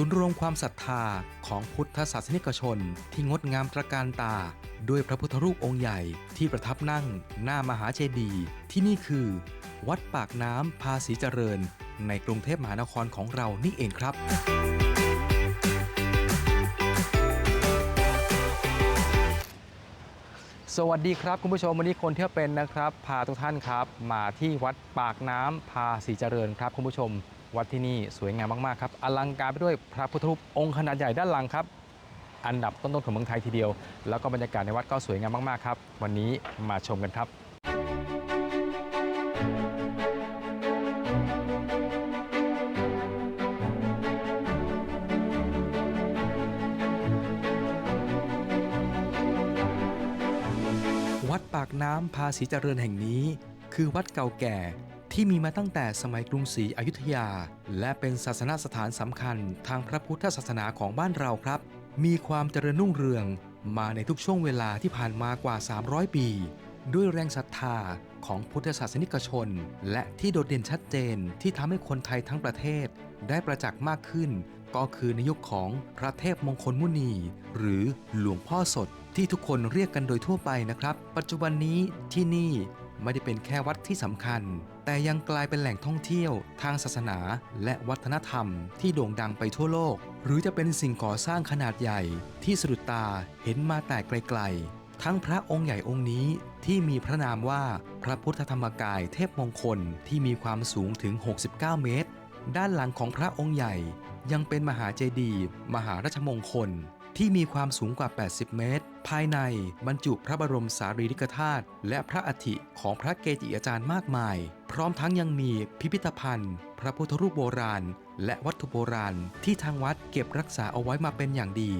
ศูนย์รวมความศรัทธาของพุทธศาสนิกชน ที่งดงามตระการตา ด้วยพระพุทธรูปองค์ใหญ่ที่ประทับนั่งหน้ามหาเจดีย์ที่นี่คือ วัดปากน้ำภาษีเจริญ ในกรุงเทพมหานครของเรานี่เองครับสวัสดีครับคุณผู้ชมวันนี้คนเที่ยวเป็นนะครับ พาทุกท่านครับ มาที่วัดปากน้ำภาษีเจริญครับคุณผู้ชม วัดที่นี่สวยงามมากๆครับอลังการไปด้วยพระพุทธรูปองค์ขนาดใหญ่ด้านหลังครับ อันดับต้นๆของเมืองไทยทีเดียว แล้วก็บรรยากาศในวัดก็สวยงามมากๆครับ วันนี้มาชมกันครับวัดปากน้ำภาษีเจริญแห่งนี้ คือวัดเก่าแก่ ที่มีมาตั้งแต่สมัยกรุงศรีอยุธยา และเป็นศาสนสถานสำคัญทางพระพุทธศาสนาของบ้านเราครับ มีความเจริญรุ่งเรืองมาในทุกช่วงเวลาที่ผ่านมากว่า 300 ปี ด้วยแรงศรัทธาของพุทธศาสนิกชน และที่โดดเด่นชัดเจนที่ทำให้คนไทยทั้งประเทศ ได้ประจักษ์มากขึ้น ก็คือในยุคของพระเทพมงคลมุนี หรือหลวงพ่อสดที่ทุกคนเรียกกันโดยทั่วไปนะครับ ปัจจุบันนี้ที่นี่ ไม่ได้เป็นแค่วัดที่สำคัญ แต่ยังกลายเป็นแหล่งท่องเที่ยว ทางศาสนา และวัฒนธรรม ที่โด่งดังไปทั่วโลก หรือจะเป็นสิ่งก่อสร้างขนาดใหญ่ ที่สะดุดตาเห็นมาแต่ไกลๆ ทั้งพระองค์ใหญ่องค์นี้ที่มีพระนามว่าพระพุทธธรรมกายเทพมงคลที่มีความสูงถึง 69 เมตร ด้านหลังของพระองค์ใหญ่ยังเป็นมหาเจดีย์มหาราชมงคล ที่มีความสูงกว่า 80 เมตร ภายในบรรจุพระบรมสารีริกธาตุและพระอัฐิของพระเกจิอาจารย์มากมาย พร้อมทั้งยังมีพิพิธภัณฑ์ พระพุทธรูปโบราณ และวัตถุโบราณ ที่ทางวัดเก็บรักษาเอาไว้มาเป็นอย่างดี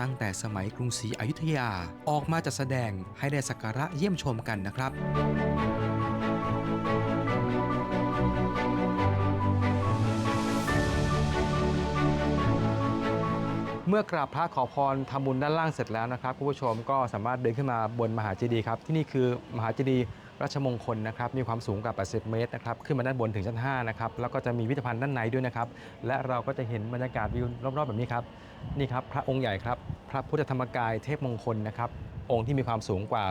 ตั้งแต่สมัยกรุงศรีอยุธยาออกมาจัดแสดงให้ได้สักการะเยี่ยมชมกันนะครับ เมื่อกราบพระขอพรทำบุญด้านล่างเสร็จแล้วนะครับคุณผู้ชมก็สามารถเดินขึ้นมาบนมหาเจดีย์ครับที่นี่คือมหาเจดีย์ราชมงคลนะครับมีความสูงกว่า80 เมตรนะครับขึ้นมาด้านบนถึงชั้น 5 นะครับแล้วก็จะมีพิพิธภัณฑ์ด้านในด้วยนะครับและเราก็จะเห็นบรรยากาศวิวรอบๆ แบบนี้ครับนี่ครับพระองค์ใหญ่ครับพระพุทธธรรมกายเทพมงคลนะครับองค์ที่มีความสูงกว่า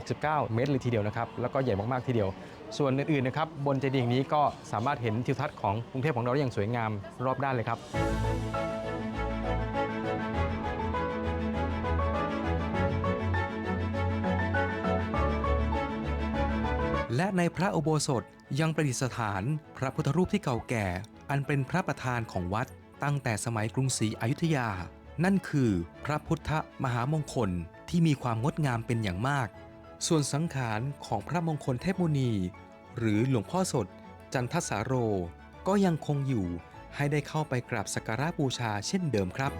69 เมตรเลยทีเดียวนะครับแล้วก็ใหญ่มากๆทีเดียว ส่วนอื่นๆนะครับบนเจดีย์นี้ก็สามารถเห็นทิวทัศน์ของกรุงเทพของเราได้อย่างสวยงามรอบด้านเลยครับ และในพระอุโบสถยังประดิษฐาน พระพุทธรูปที่เก่าแก่ อันเป็นพระประธานของวัด ตั้งแต่สมัยกรุงศรีอยุธยา นั่นคือพระพุทธมหามงคลที่มีความงดงามเป็นอย่างมาก ส่วนสังขารของพระมงคลเทพมุนี หรือหลวงพ่อสด จันทสาโร ก็ยังคงอยู่ให้ได้เข้าไปกราบสักการะบูชาเช่นเดิมครับ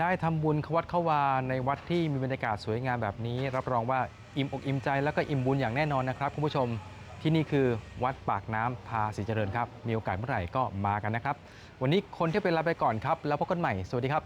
ได้ทำบุญขวัดขวาในวัดที่มีบรรยากาศสวยงามแบบนี้ รับรองว่าอิ่มอกอิ่มใจแล้วก็อิ่มบุญอย่างแน่นอนนะครับคุณผู้ชมที่นี่คือวัดปากน้ำพาศรีเจริญครับ มีโอกาสเมื่อไหร่ก็มากันนะครับ วันนี้คนที่เป็นลาไปก่อนครับ แล้วพบกันใหม่ สวัสดีครับ